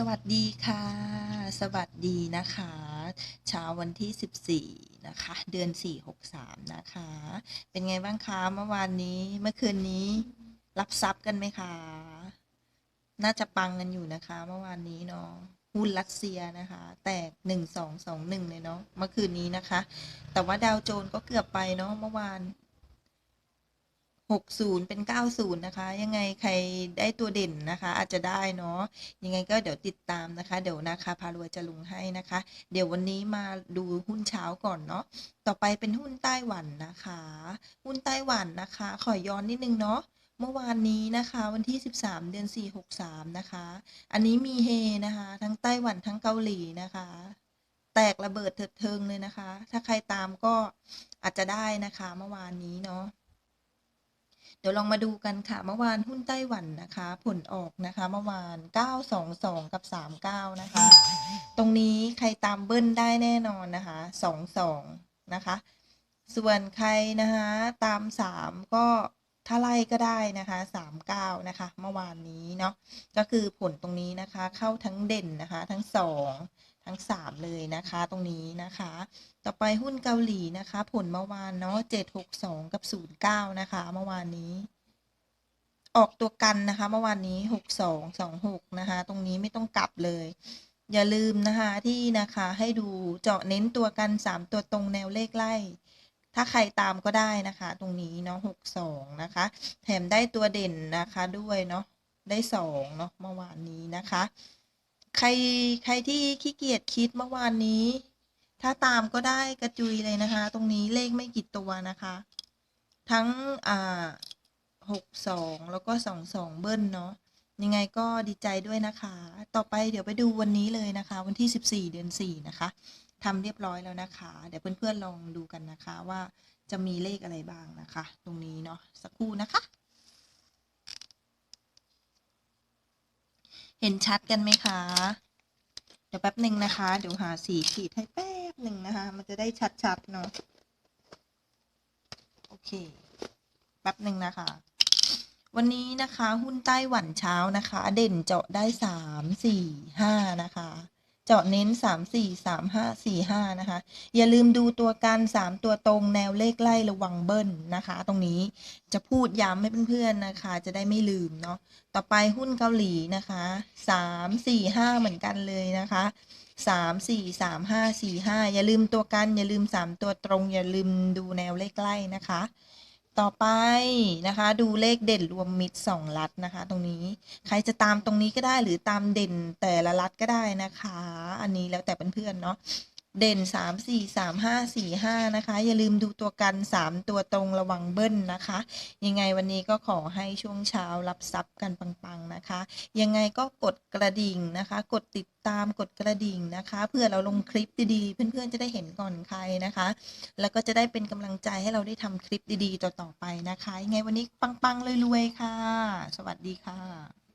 สวัสดีค่ะ สวัสดีนะคะ เช้าวันที่ 14 นะคะ เดือน 4 63 นะคะ เป็นไงบ้างคะเมื่อวานนี้เมื่อคืนนี้ รับทรัพย์กันไหมคะ น่าจะปังกันอยู่นะคะ เมื่อวานนี้เนาะหุ้นรัสเซียนะคะ แตก 1 2 2 1 เลยเนาะเมื่อคืนนี้นะคะ แต่ว่าดาวโจนส์ก็เกือบไปเนาะเมื่อวาน 60 เป็น 90 นะคะ ยังไงใครได้ตัวเด่นนะคะ อาจจะได้เนาะยังไงก็เดี๋ยวติดตามนะคะ เดี๋ยวนะคะพารวยจะลงให้นะคะ เดี๋ยววันนี้มาดูหุ้นเช้าก่อนเนาะต่อไปเป็นหุ้นไต้หวันนะคะ หุ้นไต้หวันนะคะ ขอย้อนนิดนึงเนาะเมื่อวานนี้นะคะวันที่ 13 เดือน 4 63 นะคะ อันนี้มีเฮนะคะ ทั้งไต้หวันทั้งเกาหลีนะคะแตกระเบิดเถิดเทิงเลยนะคะ ถ้าใครตามก็อาจจะได้นะคะเมื่อวานนี้เนาะ เดี๋ยวลองมาดูกันค่ะ เมื่อวานหุ้นไต้หวันนะคะ ผลออกนะคะ เมื่อวาน 922 กับ 39 นะคะ ตรงนี้ใครตามเบิ้ลได้แน่นอนนะคะ 22 นะคะ ส่วนใครนะคะตาม 3 ก็ถ้าไล่ก็ได้นะคะ39นะคะ เมื่อวานนี้เนาะ ก็คือผลตรงนี้นะคะ เข้าทั้งเด่นนะคะ ทั้ง 2 ทั้ง 3 เลยนะคะ ตรงนี้นะคะ ต่อไปหุ้นเกาหลีนะคะ ผลเมื่อวานเนาะ762 กับ 09 นะคะ เมื่อวานนี้ ออกตัวกันนะคะ เมื่อวานนี้ 62 26 นะคะ ตรงนี้ไม่ต้องกลับเลย อย่าลืมนะคะที่นะคะให้ดูเจาะเน้นตัวกัน 3 ตัวตรงแนวเลขไล่ถ้าใครตามก็ได้นะคะ ตรงนี้เนาะ62นะคะ แถมได้ตัวเด่นนะคะด้วยเนาะได้2เนาะเมื่อวานนี้นะคะ ใครใครที่ขี้เกียจคิดเมื่อวานนี้ ถ้าตามก็ได้กระจุยเลยนะคะ ตรงนี้เลขไม่กี่ตัวนะคะ ทั้งอ่าหกสองแล้วก็สองสองเบิ้ลเนาะยังไงก็ดีใจด้วยนะคะ ต่อไปเดี๋ยวไปดูวันนี้เลยนะคะ วันที่สิบสี่เดือนสี่นะคะทำเรียบร้อยแล้วนะคะ เดี๋ยวเพื่อนๆลองดูกันนะคะว่าจะมีเลขอะไรบ้างนะคะ ตรงนี้เนาะสักครู่นะคะ เห็นชัดกันไหมคะ เดี๋ยวแป๊บหนึ่งนะคะ เดี๋ยวหาสีขีดให้แป๊บหนึ่งนะคะ มันจะได้ชัดๆเนาะ โอเค แป๊บหนึ่งนะคะ วันนี้นะคะ หุ้นไต้หวันเช้านะคะ เด่นเจาะได้สามสี่ห้านะคะ เจาะเน้นสามสี่สามห้าสี่ห้านะคะ อย่าลืมดูตัวกันสามตัวตรงแนวเลขไล่ระวังเบิ้ลนะคะ ตรงนี้จะพูดย้ำให้เพื่อนๆนะคะ จะได้ไม่ลืมเนาะ ต่อไปหุ้นเกาหลีนะคะสามสี่ห้าเหมือนกันเลยนะคะสามสี่สามห้าสี่ห้าอย่าลืมตัวกัน อย่าลืมสามตัวตรง อย่าลืมดูแนวเลขไล่นะคะ ต่อไปนะคะ ดูเลขเด่นรวมมิตรสองลัดนะคะ ตรงนี้ใครจะตามตรงนี้ก็ได้หรือตามเด่นแต่ละลัดก็ได้นะคะ อันนี้แล้วแต่เพื่อนๆเนาะ เด่นสามสี่สามห้าสี่ห้านะคะ อย่าลืมดูตัวกันสามตัวตรงระวังเบิ้ลนะคะ ยังไงวันนี้ก็ขอให้ช่วงเช้ารับทรัพย์กันปังๆนะคะ ยังไงก็กดกระดิ่งนะคะ กดติดตามกดกระดิ่งนะคะเพื่อเราลงคลิปดีๆ เพื่อนๆจะได้เห็นก่อนใครนะคะ แล้วก็จะได้เป็นกำลังใจให้เราได้ทำคลิปดีๆ ต่อๆไปนะคะ ยังไงวันนี้ปังๆรวยๆค่ะ สวัสดีค่ะ